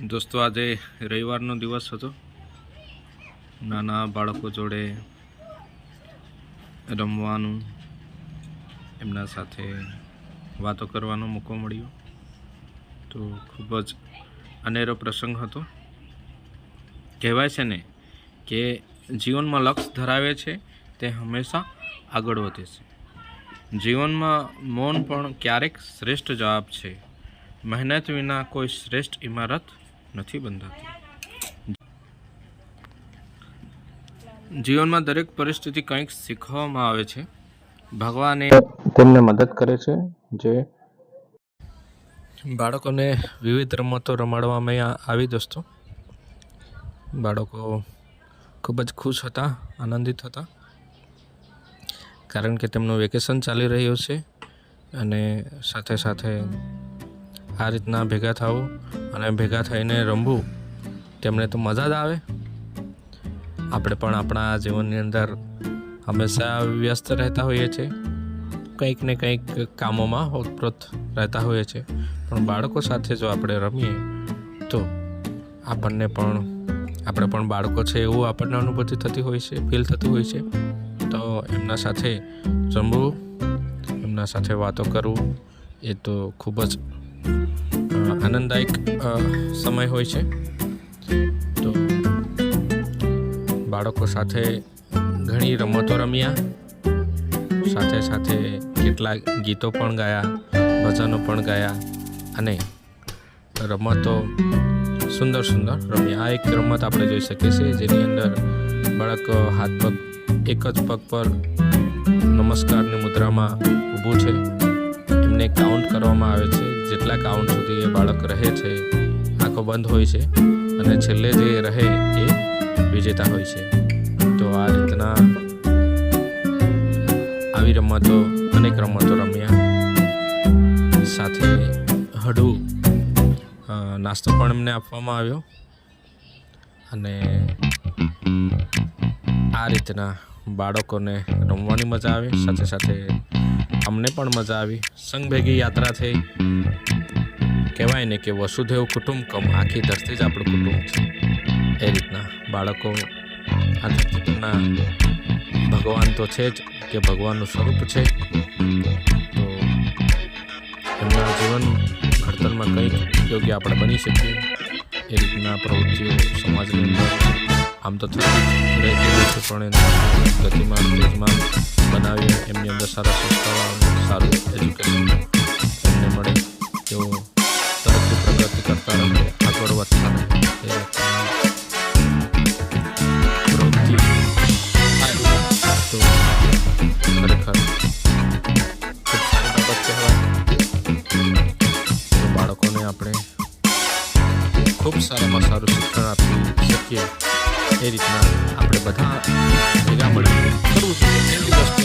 દોસ્તો, આજે રવિવારનો દિવસ હતો. નાના બાળકો જોડે રમવાનું, એમના સાથે વાતો કરવાનો મોકો મળ્યો. તો ખૂબ જ અનેરો પ્રસંગ હતો. કહેવાય છે ને કે જીવનમાં લક્ષ્ય ધરાવે છે તે હંમેશા આગળ વધે છે. જીવનમાં મૌન પણ ક્યારેક શ્રેષ્ઠ જવાબ છે. મહેનત વિના કોઈ શ્રેષ્ઠ ઇમારત નથી બંધાતી. જીવનમાં દરેક પરિસ્થિતિ કંઈક શીખવામાં આવે છે. ભગવાને તેમને મદદ કરે છે જે બાળકોને વિવિધ રમતો રમાડવામાં આવી દોસ્તો. બાળકો ખૂબ જ ખુશ હતા આનંદિત હતા. કારણ કે તેમનું વેકેશન ચાલી રહ્યું છે અને સાથે સાથે આ રીતના ભેગા થવું અને ભેગા થઈને રમવું, તેમને તો મજા જ આવે. આપણે પણ આપણા જીવનની અંદર હંમેશા વ્યસ્ત રહેતા હોઈએ છીએ. કંઈક ને કંઈક કામોમાં ઓતપ્રોત રહેતા હોઈએ છીએ. પણ બાળકો સાથે જો આપણે રમીએ, તો આપણને પણ, આપણે પણ બાળકો છે એવું આપણને અનુભૂતિ થતી હોય છે ફીલ થતું હોય છે. તો એમના સાથે રમવું એમના સાથે વાતો કરવું, એ તો ખૂબ જ આનંદદાયક સમય હોય છે. તો બાળકો સાથે ઘણી રમતો રમ્યા. સાથે સાથે કેટલાક ગીતો પણ ગાયા, ભજનો પણ ગાયા અને રમતો સુંદર સુંદર રમ્યા. આ એક રમત આપણે જોઈ શકીએ છીએ, જેની અંદર બાળક હાથ પગ, એક જ પગ પર નમસ્કારની મુદ્રામાં ઊભું છે. એમને કાઉન્ટ કરવામાં આવે છે. જેટલા કાઉન્ટ સુધી એ બાળક રહે છે, આંખો બંધ હોય છે અને છેલ્લે જે રહે એ વિજેતા હોય છે. તો આ રીતના આવી રમતો, અનેક રમતો રમ્યા. સાથે હડુ નાસ્તો પણ એમને આપવામાં આવ્યો. અને આ રીતના બાળકોને રમવાની મજા આવે. સાથે સાથે અમને પણ મજા આવી. સંઘભેગી યાત્રા થઈ. કહેવાય ને કે વસુધૈવ કુટુંબકમ આખી ધરતી જ આપણું કુટુંબ છે. એ રીતના બાળકો આ ભગવાન તો છે જ કે ભગવાનનું સ્વરૂપ છે. તો એમના જીવન ઘડતરમાં કંઈક યોગ્ય આપણે બની શકીએ. એ રીતના પ્રવૃત્તિઓ સમાજની અંદર આમ તો થતી રહેતી છે પણ એના આપણે સારા સંસ્કારો આવે, સારું એજ્યુકેશન એમને મળે તેઓ તરફથી પ્રગતિ કરતા રહે આગળ વધતા રહે એ રીતના પ્રવૃત્તિ થાય તો ખરેખર ખૂબ સારી બાબત કહેવાય તો બાળકોને આપણે ખૂબ સારામાં સારું શિક્ષણ આપી શકીએ એ રીતના આપણે બધા ભેગા મળીને કરવું જોઈએ Thank you, દોસ્તો